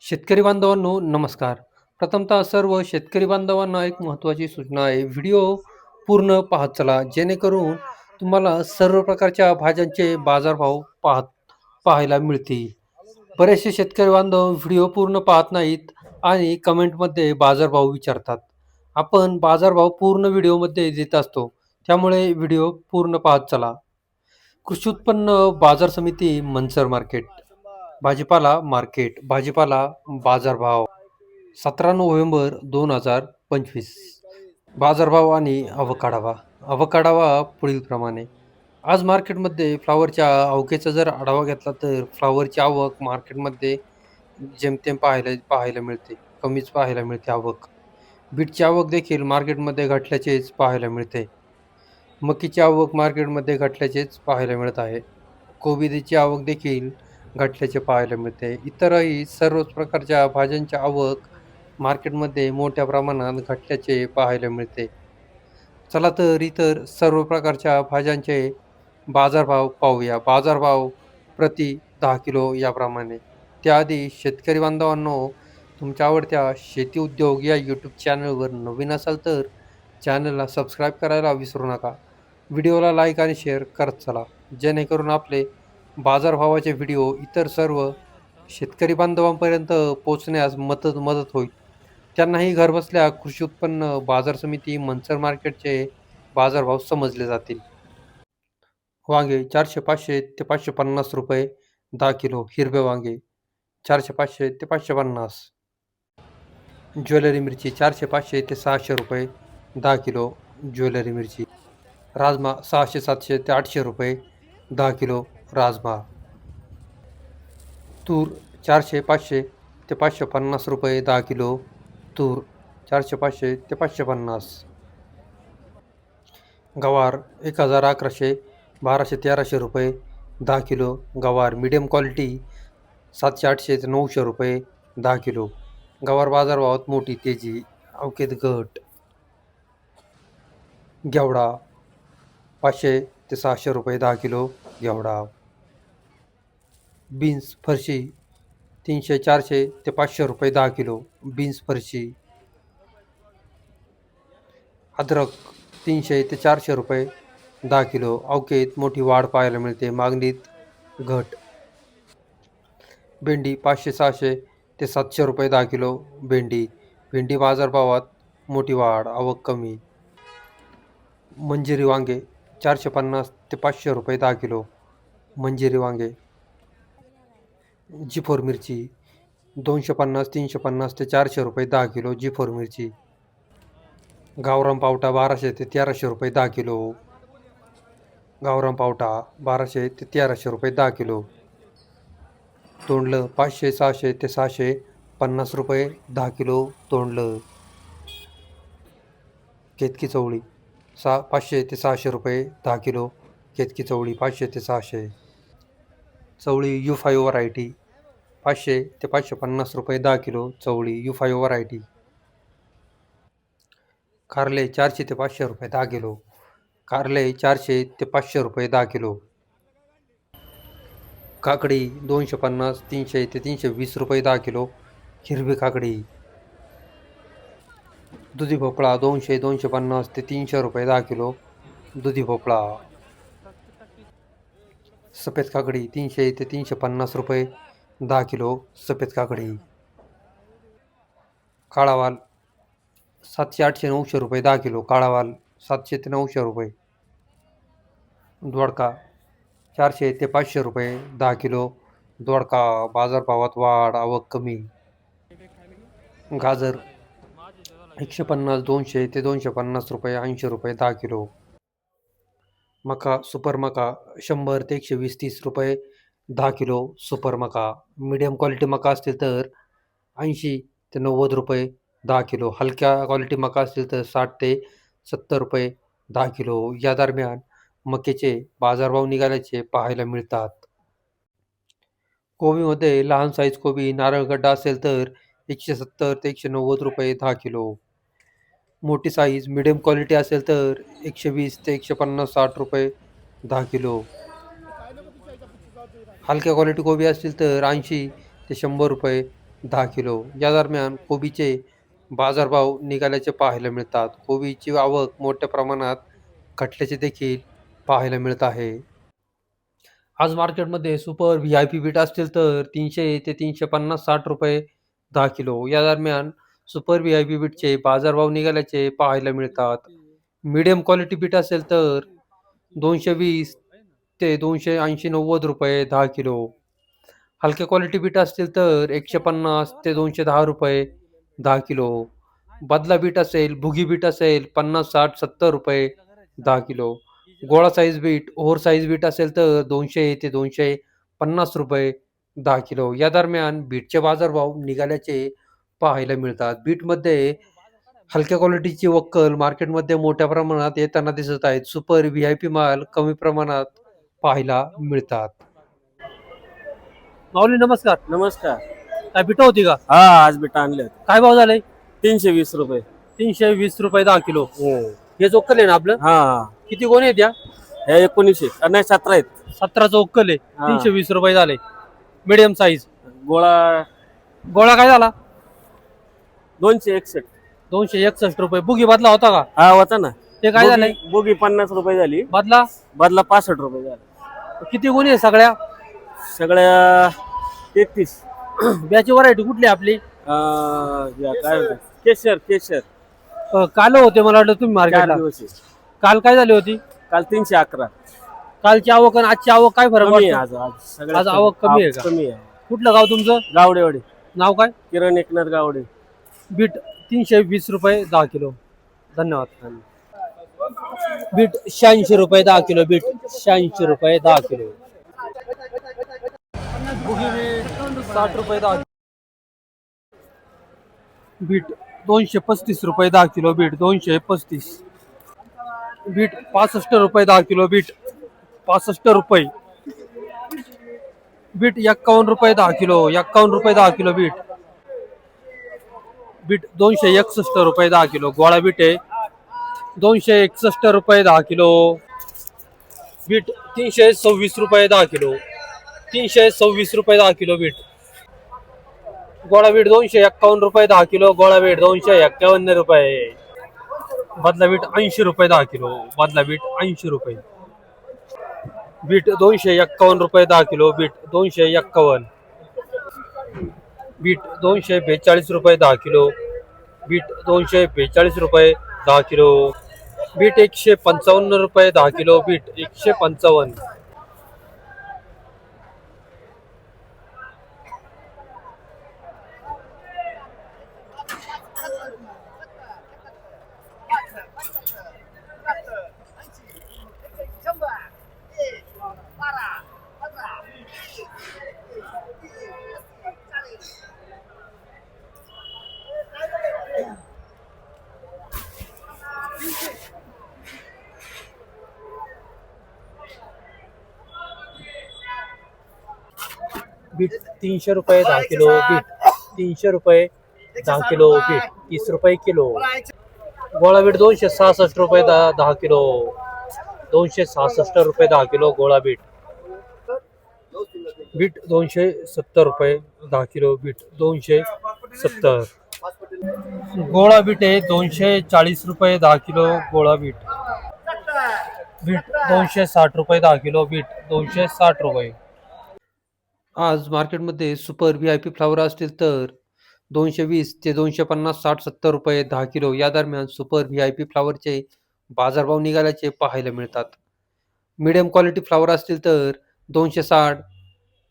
शेतकरी बांधवांनो नमस्कार. प्रथमतः सर्व शेतकरी बांधवांना एक महत्त्वाची सूचना आहे. व्हिडिओ पूर्ण पाहत चला. जेणेकरून तुम्हाला सर्व प्रकारच्या भाज्यांचे बाजारभाव पाहत पाहायला मिळतील. बरेचसे शेतकरी बांधव व्हिडिओ पूर्ण पाहत नाहीत आणि कमेंटमध्ये बाजारभाव विचारतात. आपण बाजारभाव पूर्ण व्हिडिओमध्ये देत असतो. त्यामुळे व्हिडिओ पूर्ण पाहत चला. कृषी उत्पन्न बाजार समिती मनसर मार्केट. भाजीपाला मार्केट भाजीपाला बाजारभाव सतरा नोव्हेंबर दोन हजार पंचवीस. बाजारभाव आणि अवकाढावा. अवकाढावा पुढीलप्रमाणे आज मार्केटमध्ये फ्लावरच्या अवकेचा जर आढावा घेतला तर फ्लावरची आवक मार्केटमध्ये जेमतेम पाहायला पाहायला मिळते. कमीच पाहायला मिळते आवक. बीटची आवक देखील मार्केटमध्ये घटल्याचेच पाहायला मिळते. मकीची आवक मार्केटमध्ये घटल्याचेच पाहायला मिळत आहे. कोबिदेची आवक देखील घटल्याचे पाहायला मिळते. इतरही सर्वच प्रकारच्या भाज्यांची आवक मार्केटमध्ये मोठ्या प्रमाणात घटल्याचे पाहायला मिळते. चला तर इतर सर्व प्रकारच्या भाज्यांचे बाजारभाव पाहूया. बाजारभाव प्रति दहा किलो याप्रमाणे. त्याआधी शेतकरी बांधवांनो तुमच्या आवडत्या शेती उद्योग या यूट्यूब चॅनलवर नवीन असाल तर चॅनलला सबस्क्राईब करायला विसरू नका. व्हिडिओला लाईक आणि शेअर करत चला. जेणेकरून आपले बाजारभावाचे व्हिडिओ इतर सर्व शेतकरी बांधवांपर्यंत पोचण्यास मदत मदत होईल. त्यांनाही घरबसल्या कृषी उत्पन्न बाजार समिती मनसर मार्केटचे बाजारभाव समजले जातील. वांगे चारशे पाचशे ते पाचशे पन्नास रुपये दहा किलो हिरवे वांगे चारशे पाचशे ते पाचशे पन्नास. ज्वेलरी मिरची चारशे पाचशे ते सहाशे रुपये दहा किलो ज्वेलरी मिरची. राजमा सहाशे सातशे ते आठशे रुपये दहा किलो राजमा. तूर चारशे पाचशे ते पाचशे पन्नास रुपये दहा किलो. तूर चारशे पाचशे ते पाचशे पन्नास. गवार एक हजार अकराशे बाराशे तेराशे रुपये दहा किलो. गवार मीडियम क्वालिटी सातशे आठशे ते नऊशे रुपये दहा किलो. गवार बाजारभावात मोठी तेजी अवकेत घट. घेवडा पाचशे ते सहाशे रुपये दहा किलो घेवडा. बीन्स फरशी तीनशे चारशे ते पाचशे रुपये दहा किलो. बीन्स फरशी अद्रक तीनशे ते चारशे रुपये दहा किलो. अवकेत मोठी वाढ पाहायला मिळते. मागणीत घट. भेंडी पाचशे सहाशे ते सातशे रुपये दहा किलो. भेंडी. भेंडी बाजारभावात मोठी वाढ. आवक कमी. मंजिरी वांगे चारशे पन्नास ते पाचशे रुपये दहा किलो. मंजिरी वांगे जी फोर मिरची दोनशे पन्नास तीनशे पन्नास ते चारशे रुपये दहा किलो जी फोर मिरची. गावराम पावटा बाराशे ते तेराशे रुपये दहा किलो. गावराम पावटा बाराशे ते तेराशे रुपये दहा किलो. तोंडलं पाचशे सहाशे ते सहाशे पन्नास रुपये दहा किलो तोंडलं. केतकी चवळी सहा पाचशे ते सहाशे रुपये दहा किलो. केतकी चवळी पाचशे ते सहाशे. चवळी यू फाईव्ह व्हरायटी पाचशे ते पाचशे पन्नास रुपये दहा किलो चवळी यू फाईव्ह व्हरायटी कारले चारशे ते पाचशे रुपये दहा किलो. कारले चारशे ते पाचशे रुपये दहा किलो. काकडी दोनशे पन्नास तीनशे ते तीनशे वीस रुपये दहा किलो. हिरवी काकडी. दुधी भोपळा दोनशे दोनशे पन्नास ते तीनशे रुपये दहा किलो. दुधी भोपळा. सफेद काकडी तीनशे ते तीनशे पन्नास रुपये. दहा किलो सफ़ेद काकडी। काळावाल, सातशे आठशे नऊशे रुपये दहा किलो काळावाल, सातशे ते नऊशे रुपये. दोडका चारशे ते पाचशे रुपये दहा किलो दोडका बाजारभावात वाढ, आवक कमी. गाजर, एकशे पन्नास, दोनशे ते दोनशे पन्नास रुपये, ऐंशी रुपये दहा किलो मका, सुपर मका, शंभर ते एकशे वीस तीस रुपये दहा किलो सुपर मका मीडियम क्वालिटी मका असतील तर ऐंशी ते नव्वद रुपये दहा किलो. हलक्या क्वालिटी मका असतील तर साठ ते सत्तर रुपये दहा किलो. या दरम्यान मक्याचे बाजारभाव निघाल्याचे पाहायला मिळतात. कोबीमध्ये लहान साईज कोबी नारळगड्डा असेल तर एकशे सत्तर ते एकशे नव्वद रुपये दहा किलो. मोठी साईज मिडियम क्वालिटी असेल तर एकशे वीस ते एकशे पन्नास साठ रुपये दहा किलो. हलक्या क्वालिटी कोबी असतील तर ऐंशी ते शंभर रुपये दहा किलो. या दरम्यान कोबीचे बाजारभाव निघाल्याचे पाहायला मिळतात. कोबीची आवक मोठ्या प्रमाणात घटल्याचे देखील पाहायला मिळत आहे. आज मार्केटमध्ये super V I P beet असतील तर तीनशे ते तीनशे पन्नास साठ रुपये दहा किलो. या दरम्यान सुपर व्ही आय पी बीटचे बाजारभाव निघाल्याचे पाहायला मिळतात. मीडियम क्वालिटी बीट असेल तर दोनशे वीस ते दोनशे ऐंशी नव्वद रुपये दहा किलो. हलक्या क्वालिटी बीट असतील तर एकशे पन्नास ते दोनशे दहा रुपये दहा किलो. बदला बीट असेल भुगी बीट असेल पन्नास साठ सत्तर रुपये दहा किलो. गोळा size beet over size beet असेल तर दोनशे ते दोनशे पन्नास रुपये दहा किलो. या दरम्यान बीटचे बाजारभाव निघाल्याचे पाहायला मिळतात. बीटमध्ये हलक्या क्वालिटीची वक्कल मार्केटमध्ये मोठ्या प्रमाणात येताना दिसत आहेत. सुपर व्ही आय पी माल कमी प्रमाणात पाहायला मिळतात. माऊली नमस्कार. नमस्कार. काय बिटा होती का? हा आज बेटा आणले. काय भाव झाले तीनशे वीस रुपये. तीनशे वीस रुपये दहा किलो. हे. जोक्कल आहे ना आपलं? हा. हा. किती कोण आहेत या? हे एकोणीसशे. नाही सतरा आहेत. सतराचं उक्कल आहे. हा. तीनशे वीस रुपये झाले. मिडियम साईज गोळा गोळा काय झाला? दोनशे एकसष्ट. दोनशे एकसष्ट रुपये. बुगी बदला होता का? हा होता ना. ते काय झालंय? बोगी- बोगी पन्नास रुपये झाली. बदला? बदला पासष्ट रुपये झाला. किती गुन्हे आहे सगळ्या? सगळ्या तेहतीस. ब्याची व्हरायटी कुठली आपली? अं, या काय म्हणतात? केशर केशर. अं, काल होते मला वाटतं तुम्ही चार मार्केटला दिवस आहे. काल काय झाली होती? काल तीनशे अकरा. कालची आवक आणि आजची आवक काय फरक कमी आहे वाटतो? आज आज सगळ्यात आज आवक कमी आहे का? कमी आहे. कुठलं गाव तुमचं? गावडेवाडी. नाव काय? किरण एकनाथ गावडे. बीट तीनशे वीस रुपये दहा किलो. धन्यवाद. बीट शहाऐंशी रुपये दहा किलो, बीट शहाऐंशी रुपये दहा किलो। साठ रुपये दहा बीट दोनशे पस्तीस रुपये दहा किलो, बीट दोनशे पस्तीस। बीट पासष्ट रुपये दहा किलो, बीट पासष्ट रुपये बीट एक्कावन्न रुपये दहा किलो एक्कावन्न रुपये दहा किलो, बीट। बीट दोनशे एकसष्ट रुपये दहा किलो। गोळा बीट आहे दोनशे एकसष्ट रुपये दहा किलो. बीट तीनशे सव्वीस रुपये दहा किलो. तीनशे सव्वीस रुपये दहा किलो बीट. गोळा बीट दोनशे एक्कावन्न रुपये दहा किलो. गोळा बीट दोनशे एक्कावन्न रुपये. बदला बीट ऐंशी रुपये दहा किलो. बदला बीट ऐंशी रुपये. बीट दोनशे एक्कावन्न रुपये दहा किलो. बीट दोनशे एक्कावन्न. बीट दोनशे बेचाळीस रुपये दहा किलो. बीट दोनशे बेचाळीस रुपये. दहा किलो बीट एकशे पंचावन्न रुपये दहा किलो बीट एकशे पंचावन्न. बीट तीनशे रुपये दहा किलो बीट तीनशे रुपये दहा किलो बीट तीस रुपये किलो। गोळा बीट दोनशे सहासष्ट रुपये दहा दहा किलो। दोनशे सहासष्ट रुपये दहा किलो गोळा बीट बीट दोनशे सत्तर रुपये दहा किलो बीट दोनशे सत्तर। गोळा बीट आहे दोनशे चाळीस रुपये दहा किलो गोळा बीट बीट दोनशे साठ रुपये दहा किलो बीट दोनशे साठ रुपये आज मार्केटमध्ये super V I P flower असतील तर दोनशे वीस ते दोनशे पन्नास साठ सत्तर रुपये दहा किलो या दरम्यान सुपर व्ही आय पी फ्लावरचे बाजारभाव निघाल्याचे पाहायला मिळतात. मिडियम क्वालिटी फ्लावर असतील तर दोनशे साठ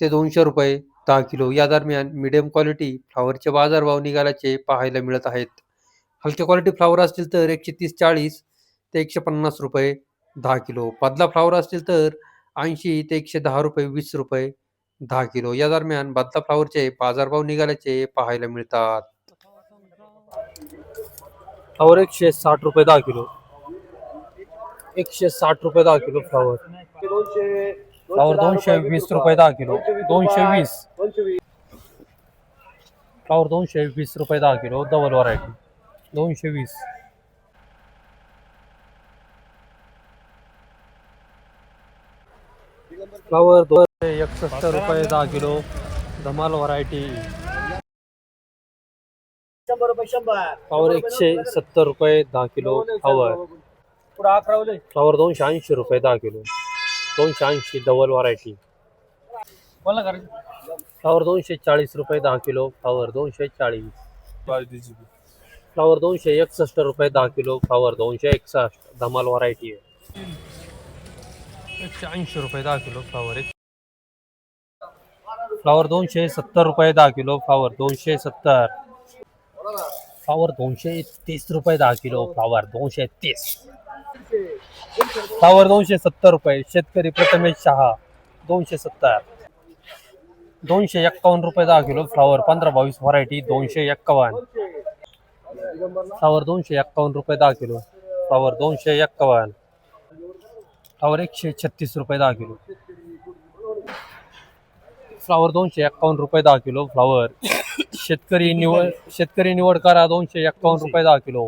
ते दोनशे रुपये दहा किलो या दरम्यान मिडियम क्वालिटी फ्लावरचे बाजारभाव निघाल्याचे पाहायला मिळत आहेत. हलक्या क्वालिटी फ्लावर असतील तर एकशे तीस चाळीस ते एकशे पन्नास रुपये दहा किलो. पदला फ्लावर असतील तर ऐंशी ते एकशे दहा रुपये वीस रुपये दहा किलो. या दरम्यान बदला फ्लावरचे बाजारभाव निघाल्याचे पाहायला मिळतात. फ्लावर एकशे साठ रुपये दहा किलो. एकशे साठ रुपये दहा किलो फ्लावर. फ्लावर दोनशे वीस रुपये दहा किलो. दोनशे वीस. फ्लावर दोनशे वीस रुपये दहा किलो. Double variety. दोनशे वीस. फ्लावर एकसष्ट रुपये दहा किलो धमाल व्हरायटी फ्लावर एकशे सत्तर रुपये दहा किलो फ्लावर अकरा फ्लावर दोनशे ऐंशी रुपये दहा किलो. दोनशे ऐंशी डबल व्हरायटी फ्लावर दोनशे चाळीस रुपये दहा किलो फ्लावर दोनशे चाळीस. फ्लावर दोनशे एकसष्ट रुपये दहा किलो फ्लावर दोनशे एकसष्ट धमाल व्हरायटी आहे. एकशे ऐंशी रुपये दहा किलो फ्लावर एक फ्लावर दोनशे सत्तर रुपये दहा किलो, फ्लावर दोनशे सत्तर. फ्लावर दोनशे तीस रुपये दहा किलो, फ्लावर दोनशे तीस. फ्लावर दोनशे सत्तर रुपये, शेतकरी प्रथमेश शहा, दोनशे सत्तर. दोनशे एक्कावन्न रुपये दहा किलो, फ्लावर पंधरा बावीस व्हरायटी, दोनशे एक्कावन्न. फ्लावर दोनशे एक्कावन्न रुपये दहा किलो, फ्लावर दोनशे एक्कावन्न. फ्लावर एकशे छत्तीस रुपये दहा किलो. फ्लावर दोनशे एक्कावन्न रुपये दहा किलो फ्लावर. शेतकरी निवड शेतकरी निवड करा दोनशे एक्कावन्न रुपये दहा किलो.